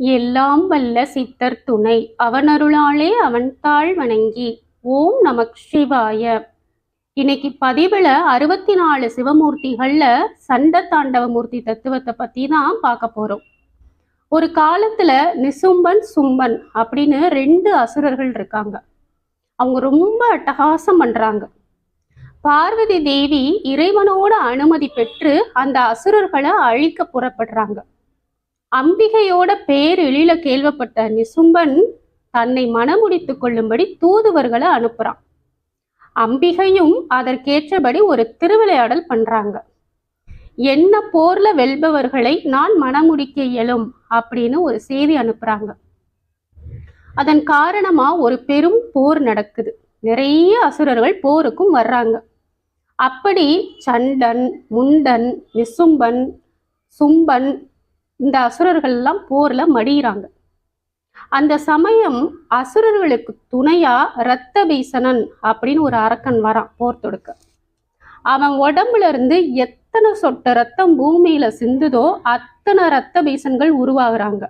எல்லாம் வல்ல சித்தர் துணை. அவனருளாலே அவன் தாழ் வணங்கி ஓம் நமக் சிவாய. இன்னைக்கு பதிவுல அறுபத்தி நாலு சிவமூர்த்திகள்ல சண்ட தாண்டவ மூர்த்தி தத்துவத்தை பத்தி தான் பார்க்க போறோம். ஒரு காலத்துல நிசும்பன் சும்பன் அப்படின்னு ரெண்டு அசுரர்கள் இருக்காங்க. அவங்க ரொம்ப அட்டகாசம் பண்றாங்க. பார்வதி தேவி இறைவனோட அனுமதி பெற்று அந்த அசுரர்களை அழிக்க புறப்படுறாங்க. அம்பிகையோட பேரெழில கேள்வப்பட்ட நிசும்பன் தன்னை மனமுடித்து கொள்ளும்படி தூதுவர்களை அனுப்புறான். அம்பிகையும் அதற்கேற்றபடி ஒரு திருவிளையாடல் பண்றாங்க. என்ன போர்ல வெல்பவர்களை நான் மனமுடிக்க இயலும் அப்படின்னு ஒரு செய்தி அனுப்புறாங்க. அதன் காரணமா ஒரு பெரும் போர் நடக்குது. நிறைய அசுரர்கள் போருக்கும் வர்றாங்க. அப்படி சண்டன் முண்டன் நிசும்பன் சும்பன் இந்த அசுரர்கள்லாம் போர்ல மடியிறாங்க. அந்த சமயம் அசுரர்களுக்கு துணையா ரத்த பீசனன் அப்படின்னு ஒரு அரக்கன் வரான் போர் தொடுக்க. அவன் உடம்புல இருந்து எத்தனை சொட்ட ரத்தம் பூமியில சிந்துதோ அத்தனை ரத்த பீசன்கள் உருவாகுறாங்க.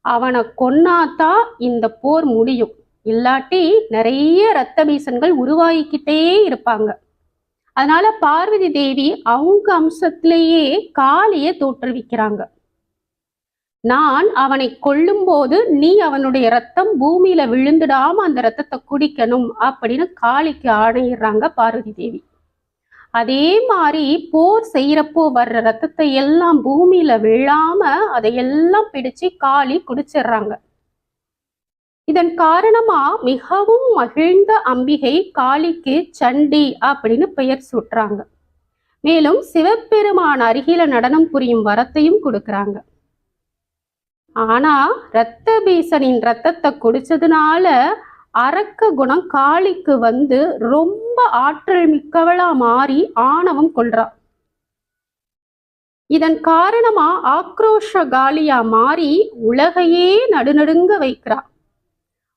அவனை கொன்னாதான் இந்த போர் முடியும். இல்லாட்டி நிறைய ரத்த பீசன்கள் உருவாகிக்கிட்டே இருப்பாங்க. அதனால பார்வதி தேவி அவங்க அம்சத்திலேயே காளியை தோற்றுவிக்கிறாங்க. நான் அவனை கொல்லும்போது நீ அவனுடைய ரத்தம் பூமியில விழுந்துடாம அந்த ரத்தத்தை குடிக்கணும் அப்படின்னு காளிக்கு ஆணையிடுறாங்க பார்வதி தேவி. அதே மாதிரி போர் செய்யறப்போ வர்ற ரத்தத்தை எல்லாம் பூமியில விழாம அதையெல்லாம் பிடிச்சு காளி குடிச்சிடுறாங்க. இதன் காரணமா மிகவும் மகிழ்ந்த அம்பிகை காளிக்கு சண்டி அப்படின்னு பெயர் சுட்டுறாங்க. மேலும் சிவபெருமான் அருகில நடனம் புரியும் வரத்தையும் கொடுக்கறாங்க. ஆனா இரத்த பீசனின் ரத்தத்தை குடிச்சதுனால அரக்க குணம் காளிக்கு வந்து ரொம்ப ஆற்றல் மிக்கவளா மாறி ஆணவம் கொள்றா. இதன் காரணமா ஆக்ரோஷ காலியா மாறி உலகையே நடுநடுங்க வைக்கிறா.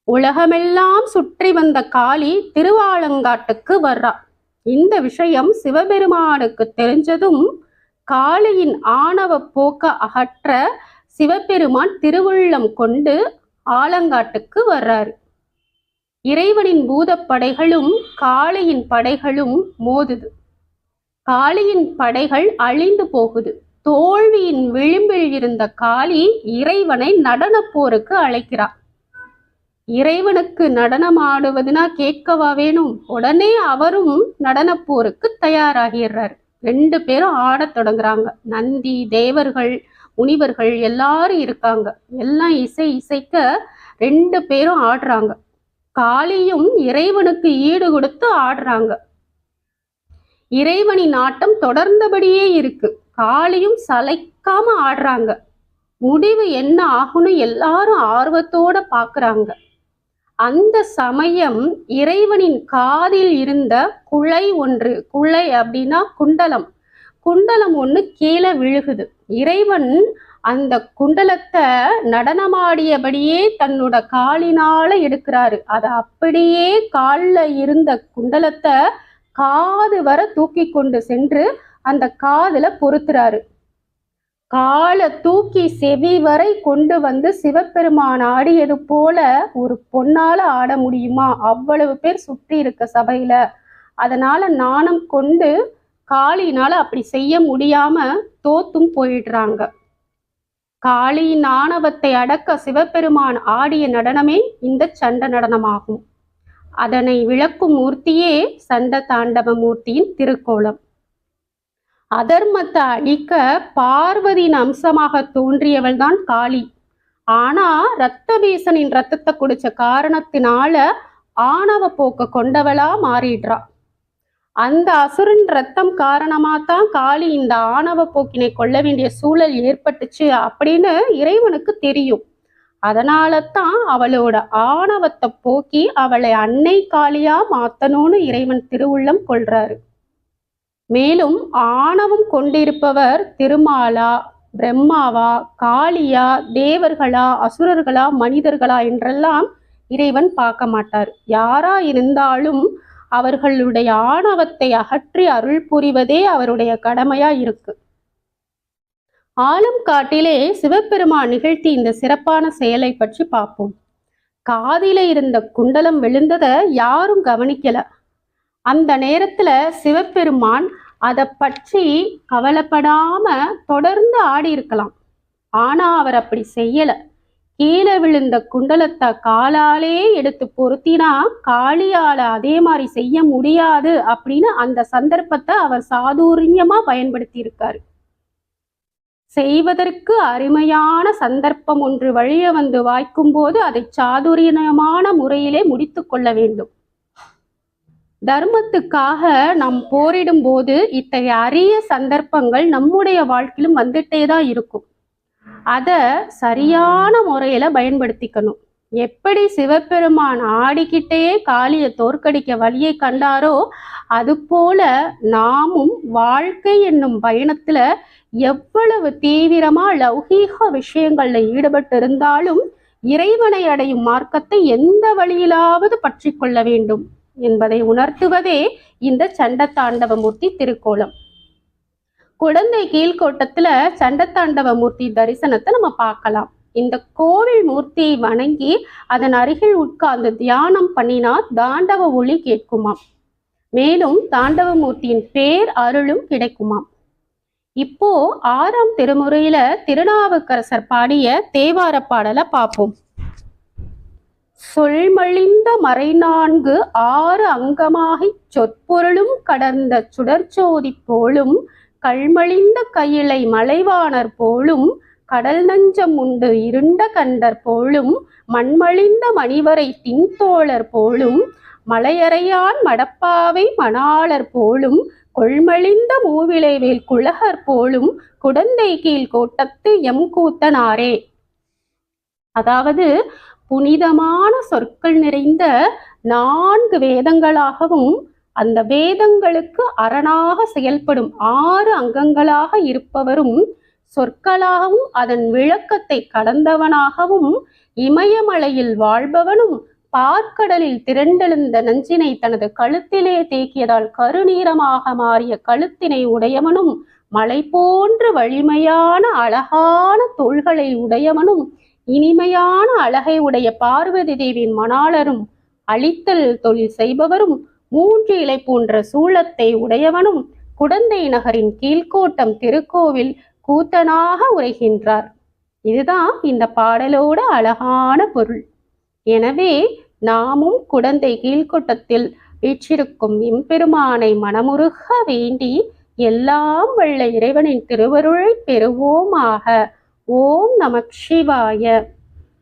உலகமெல்லாம் சுற்றி வந்த காளி திருவாலங்காட்டுக்கு வர்றா. இந்த விஷயம் சிவபெருமானுக்கு தெரிஞ்சதும் காளியின் ஆணவ போக்க அகற்ற சிவபெருமான் திருவுள்ளம் கொண்டு ஆலங்காட்டுக்கு வர்றாரு. இறைவனின் பூதப்படைகளும் காளியின் படைகளும் மோதுது. காளியின் படைகள் அழிந்து போகுது. தோல்வியின் விளிம்பில் இருந்த காளி இறைவனை நடன போருக்கு அழைக்கிறார். இறைவனுக்கு நடனமாடுவதுனா கேட்கவா வேணும்? உடனே அவரும் நடனப்போருக்கு தயாராகிடுறாரு. ரெண்டு பேரும் ஆடத் தொடங்குறாங்க. நந்தி தேவர்கள் முனிவர்கள் எல்லாரும் இருக்காங்க. எல்லாம் இசை இசைக்க ரெண்டு பேரும் ஆடுறாங்க. காளியும் இறைவனுக்கு ஈடு கொடுத்து ஆடுறாங்க. இறைவனின் ஆட்டம் தொடர்ந்தபடியே இருக்கு. காளியும் சளைக்காம ஆடுறாங்க. முடிவு என்ன ஆகும்னு எல்லாரும் ஆர்வத்தோட பாக்குறாங்க. அந்த சமயம் இறைவனின் காதில் இருந்த குழை ஒன்று குழை அப்படின்னா குண்டலம். குண்டலம் ஒன்று கீழே விழுகுது. இறைவன் அந்த குண்டலத்தை நடனமாடியபடியே தன்னோட காலினால எடுக்கிறாரு. அதை அப்படியே காலில் இருந்த குண்டலத்தை காது வர தூக்கி கொண்டு சென்று அந்த காதுல பொருத்துறாரு காலை தூக்கி செவி வரை கொண்டு வந்து சிவபெருமான் ஆடியது போல ஒரு பொன்னால ஆட முடியுமா? அவ்வளவு பேர் சுற்றி இருக்க சபையில. அதனால நாணம் கொண்டு காளியினால அப்படி செய்ய முடியாம தோத்தும் போயிடுறாங்க. காளியின் ஆணவத்தை அடக்க சிவபெருமான் ஆடிய நடனமே இந்த சண்ட நடனமாகும். அதனை விளக்கும் மூர்த்தியே சண்ட தாண்டவ மூர்த்தியின் திருக்கோலம். அதர்மத்தை அழிக்க பார்வதியின் அம்சமாக தோன்றியவள் தான் காளி. ஆனா ரத்தபீசனின் ரத்தத்தை குடிச்ச காரணத்தினால ஆணவ போக்க கொண்டவளா மாறிடுறா. அந்த அசுரன் ரத்தம் காரணமாக தான் காளி இந்த ஆணவ போக்கினை கொள்ள வேண்டிய சூழல் ஏற்பட்டுச்சு அப்படின்னு இறைவனுக்கு தெரியும். அதனால தான் அவளோட ஆணவத்தை போக்கி அவளை அன்னை காளியா மாத்தணும்னு இறைவன் திருவுள்ளம் கொள்றாரு. மேலும் ஆணவம் கொண்டிருப்பவர் திருமாலா பிரம்மாவா காளியா தேவர்களா அசுரர்களா மனிதர்களா என்றெல்லாம் இறைவன் பார்க்க மாட்டார். யாரா இருந்தாலும் அவர்களுடைய ஆணவத்தை அகற்றி அருள் புரிவதே அவருடைய கடமையா இருக்கு ஆலம் காட்டிலே சிவபெருமான் நிகழ்த்தி இந்த சிறப்பான செயலை பற்றி பார்ப்போம். காதில இருந்த குண்டலம் விழுந்ததை யாரும் கவனிக்கல. அந்த நேரத்துல சிவபெருமான் அதை பற்றி கவலைப்படாம தொடர்ந்து ஆடி இருக்கலாம் ஆனா அவர் அப்படி செய்யல. கீழே விழுந்த குண்டலத்தை காலாலே எடுத்து பொருத்தினா காளியால அதே மாதிரி செய்ய முடியாது அப்படின்னு அந்த சந்தர்ப்பத்தை அவர் சாதுரியமா பயன்படுத்தி இருக்காரு செய்வதற்கு அருமையான சந்தர்ப்பம் ஒன்று வழிய வந்து வாய்க்கும் போது அதை சாதுரியமான முறையிலே முடித்து கொள்ள வேண்டும். தர்மத்துக்காக நாம் போரிடும் போது இத்தகைய அரிய சந்தர்ப்பங்கள் நம்முடைய வாழ்க்கையிலும் வந்துட்டே தான் இருக்கும். அதை சரியான முறையில் பயன்படுத்திக்கணும். எப்படி சிவபெருமான் ஆடிக்கிட்டே காளியை தோற்கடிக்க வழியை கண்டாரோ அது போல நாமும் வாழ்க்கை என்னும் பயணத்துல எவ்வளவு தீவிரமா லௌகீக விஷயங்கள்ல ஈடுபட்டு இருந்தாலும் இறைவனை அடையும் மார்க்கத்தை எந்த வழியிலாவது பற்றி கொள்ள வேண்டும் என்பதை உணர்த்துவதே இந்த சண்டத்தாண்டவமூர்த்தி திருக்கோலம். குழந்தை கீழ்கோட்டத்துல சண்டத்தாண்டவ மூர்த்தி தரிசனத்தை நம்ம பார்க்கலாம். இந்த கோவில் மூர்த்தியை வணங்கி அதன் அருகில் உட்கார்ந்து தியானம் பண்ணினா தாண்டவ ஒளி கேட்குமாம். மேலும் தாண்டவ மூர்த்தியின் பேர் அருளும் கிடைக்குமாம். இப்போ ஆறாம் திருமுறையில திருநாவுக்கரசர் பாடிய தேவார பாடலை பார்ப்போம். சொல்மழிந்த மறைநான்கு ஆறு அங்கமாகிச் சொற்பொருளும் கடந்த சுடர்ச்சோதி போலும் கல்மழிந்த கையிலை மலைவாணர் போலும் கடல் நஞ்சம் உண்டு இருண்ட கண்டர் போலும் மண்மழிந்த மணிவரை தின்தோழர் போலும் மலையறையான் மடப்பாவை மணாளர் போலும் கொள்மழிந்த மூவிளைவேல் குழகர் போலும் குடந்தை கீழ் கோட்டத்து எம் கூத்தனாரே. அதாவது புனிதமான சொற்கள் நிறைந்த நான்கு வேதங்களாகவும் அந்த வேதங்களுக்கு அரணாக செயல்படும் ஆறு அங்கங்களாக இருப்பவரும் சொற்களாகவும் அதன் விளக்கத்தை கடந்தவனாகவும் இமயமலையில் வாழ்பவனும் பார்க்கடலில் திரண்டெழுந்த நஞ்சினை தனது கழுத்திலே தேக்கியதால் கருநீரமாக மாறிய கழுத்தினை உடையவனும் மலை போன்ற வலிமையான அழகான தோள்களை உடையவனும் இனிமையான அழகை உடைய பார்வதி தேவியின் மணாளரும் அழித்தல் தொழில் செய்பவரும் மூன்று இலை போன்ற சூளத்தை உடையவனும் குடந்தை நகரின் கீழ்கோட்டம் திருக்கோவில் கூத்தனாக உரைகின்றார். இதுதான் இந்த பாடலோட அழகான பொருள். எனவே நாமும் குடந்தை கீழ்கோட்டத்தில் வீற்றிருக்கும் எம்பெருமானை மனமுருக வேண்டி எல்லாம் வல்ல இறைவனின் திருவருளை பெறுவோமாக. ஓம் நமக் சிவாய.